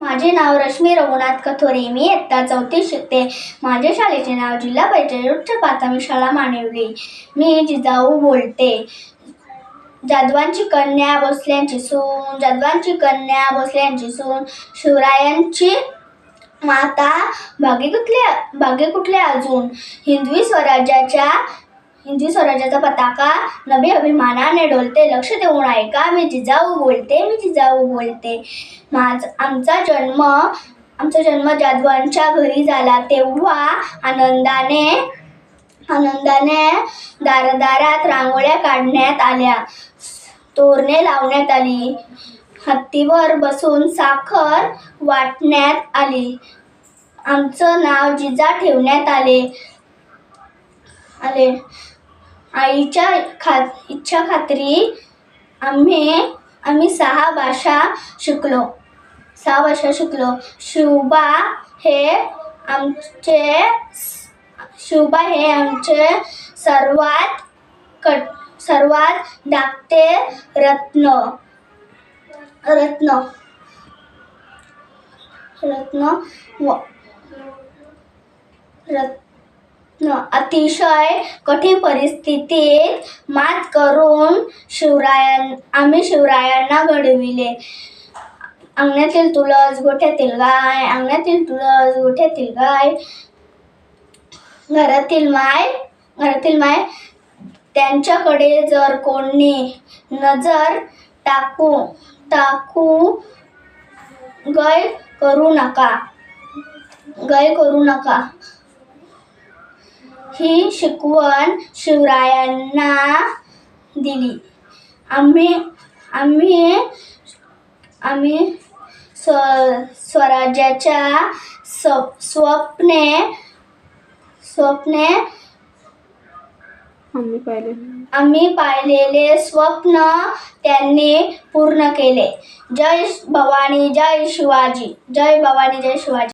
माझे नाव रश्मी रघुनाथ कथोरे. मी इयत्ता चौथी शिकते. माझ्या शाळेचे नाव जिल्हा परिषद उच्च प्राथमिक शाळा मानवली मी जिजाऊ बोलते. जाधवांची कन्या भोसल्यांची सून जाधवांची कन्या भोसल्यांची सून शिवरायांची माता भागे कुठले भागे कुठले अजून? हिंदवी स्वराज्याच्या हिंदी स्वराज्याचा पताका नवी अभिमानाने डोलते लक्ष देऊन ऐका मी जिजाऊ बोलते मी जिजाऊ बोलते. माझ आमचा जन्म आमचा जन्म जाधवांच्या घरी झाला तेव्हा आनंदाने आनंदाने दारदारात रांगोळ्या काढण्यात आल्या. तोरणे लावण्यात आली. हत्तीवर बसून साखर वाटण्यात आली. आमचं नाव जिजा ठेवण्यात आले. आले. आईच्या खा इच्छा खात्री आम्ही आम्ही सहा भाषा शिकलो. सहा भाषा शिकलो. शिवबा हे आमचे शिवबा हे आमचे सर्वात कट सर्वात धाकटे रत्न रत्न रत्न व रत्न अतिशय कठीण परिस्थितीत मात करून शिवरायां आम्ही शिवरायांना घडविले. अंगणातील तुळस गोठ्यातील गाय अंगणातील तुळस गोठ्यातील गाय घरातील माय घरातील माय त्यांच्याकडे जर कोणी नजर टाकू टाकू गय करू नका. गय करू नका. ही शिकवण शिवरायांना दिली. आम्ही आम्ही आम्ही स्व स्वराज्याच्या स स्वप्ने स्वप्ने आम्ही पाहिले. आम्ही पाहिलेले स्वप्न त्यांनी पूर्ण केले. जय भवानी जय शिवाजी जय भवानी जय शिवाजी.